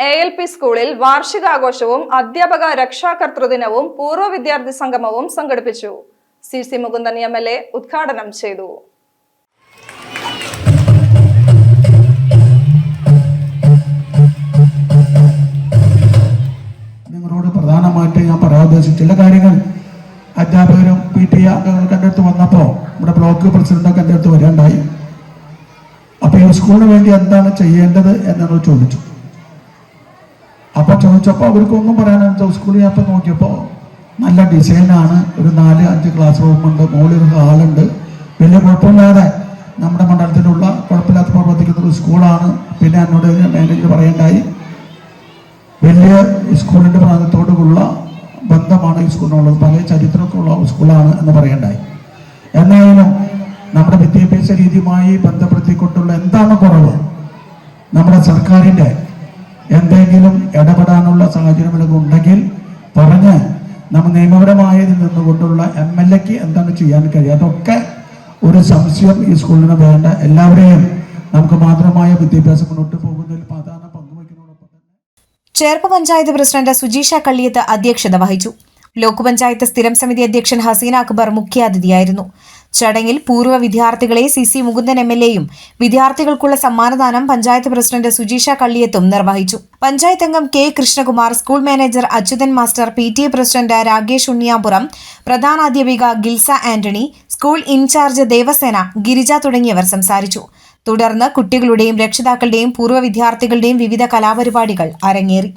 A L P സ്കൂളിൽ വാർഷികാഘോഷവും അധ്യാപക രക്ഷാകർതൃദിനവും പൂർവ വിദ്യാർത്ഥി സംഗമവും സംഘടിപ്പിച്ചു. C C Mukundan M L A ഉദ്ഘാടനം ചെയ്തു. നിങ്ങളോട് പ്രധാനമായിട്ട് ഞാൻ പറയാൻ ഉദ്ദേശിച്ച ചില കാര്യങ്ങൾ. അധ്യാപകരും പി ടി അംഗങ്ങൾക്ക് എന്റെ അടുത്ത് വന്നപ്പോൾ നമ്മുടെ ബ്ലോക്ക് പ്രസിഡന്റൊക്കെ എന്റെ അടുത്ത് വരേണ്ടായി. അപ്പോൾ ഈ സ്കൂളിന് വേണ്ടി എന്താണ് ചെയ്യേണ്ടത് എന്നോട് ചോദിച്ചു. അപ്പോൾ ചോദിച്ചപ്പോൾ അവർക്കൊന്നും പറയാനെന്താ സ്കൂളിൽ ഇപ്പം നോക്കിയപ്പോൾ നല്ല ഡിസൈനാണ് ഒരു നാല് അഞ്ച് ക്ലാസ് റൂമുണ്ട് ഒരു ഹാളുണ്ട് വലിയ കുഴപ്പമില്ലാതെ നമ്മുടെ മണ്ഡലത്തിലുള്ള കുഴപ്പമില്ലാത്ത പ്രവർത്തിക്കുന്ന ഒരു സ്കൂളാണ് പിന്നെ എന്നോട് മാനേജർ പറയണ്ടായി. വലിയ സ്കൂളിന്റെ പ്രാന്തത്തോടുള്ള ബന്ധമാണ് ഈ സ്കൂളിനുള്ളത് പല ചരിത്രമൊക്കെ ഉള്ള സ്കൂളാണ് എന്ന് പറയണ്ടായി. എന്നായാലും നമ്മുടെ വിദ്യാഭ്യാസ രീതിയുമായി ബന്ധപ്പെടുത്തിക്കൊണ്ടുള്ള എന്താണ് കുറവ്? നമ്മുടെ സർക്കാരിന്റെ നിയമപരമായതിൽ നിന്നുകൊണ്ടുള്ള എം എൽ എക്ക് എന്താണ് ചെയ്യാൻ കഴിയുക? അതൊക്കെ ഒരു സംശയം ഈ സ്കൂളിന് വേണ്ട. എല്ലാവരെയും നമുക്ക് മാത്രമായ വിദ്യാഭ്യാസം മുന്നോട്ട് പോകുന്നതിൽ പ്രധാന പങ്കുവയ്ക്കുന്നതോടൊപ്പം ചേർപ്പ് പഞ്ചായത്ത് പ്രസിഡന്റ് സുജീഷ കള്ളിയത്ത് അധ്യക്ഷത വഹിച്ചു. ബ്ലോക്ക് പഞ്ചായത്ത് സ്ഥിരം സമിതി അധ്യക്ഷൻ ഹസീന അക്ബർ മുഖ്യാതിഥിയായിരുന്നു. ചടങ്ങിൽ പൂർവ വിദ്യാർത്ഥികളെ C C Mukundan M L എയും വിദ്യാർത്ഥികൾക്കുള്ള സമ്മാനദാനം പഞ്ചായത്ത് പ്രസിഡന്റ് സുജീഷ കള്ളിയത്തും നിർവഹിച്ചു. പഞ്ചായത്ത് അംഗം K Krishnakumar school manager Achuthan master P T A president Rakesh Unniyapuram പ്രധാനാധ്യാപിക Gilsa Antony school in charge Devasena Girija തുടങ്ങിയവർ സംസാരിച്ചു. തുടർന്ന് കുട്ടികളുടെയും രക്ഷിതാക്കളുടെയും പൂർവ വിദ്യാർത്ഥികളുടെയും വിവിധ കലാപരിപാടികൾ അരങ്ങേറി.